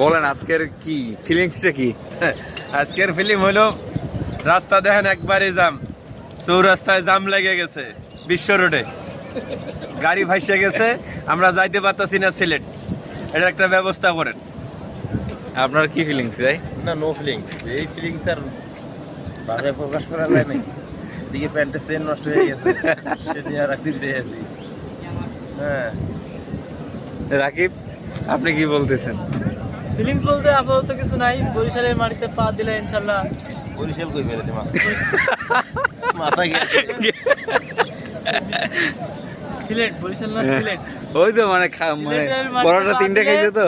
বলেন আজকের কি? ফিলিংসটা কি? আজকের ফিল্ম হলো, রাস্তা দেখেন একবারে জাম। চৌরাস্তায় জাম লেগে গেছে, বিশ্ব রোডে। গাড়ি ভাসে গেছে, আমরা যাইতে পারতাছি না সিলেট। এটা একটা ব্যবস্থা করেন। আপনার কি ফিলিংস ভাই? না নো ফিলিংস এই ফিলিংস আর ভাষায় প্রকাশ করা যায় না দিকে প্যান্টের চেন নষ্ট হয়ে গেছে। সেটা আর অ্যাক্সিডেন্ট হয়ে গেছি হ্যাঁ। রাকিব আপনি কি বলতেছেন? ফিলিংস বলতে আপাতত কিছু নাই। বরিশালের মাটিতে পা দিলে ইনশাল্লাহ বরিশাল কই ফেলেছে মাছ? মাথা গেছে। সিলেট বরিশাল না সিলেট। ওই তো মানে মানে পরোটা তিনটে খাইছে তো।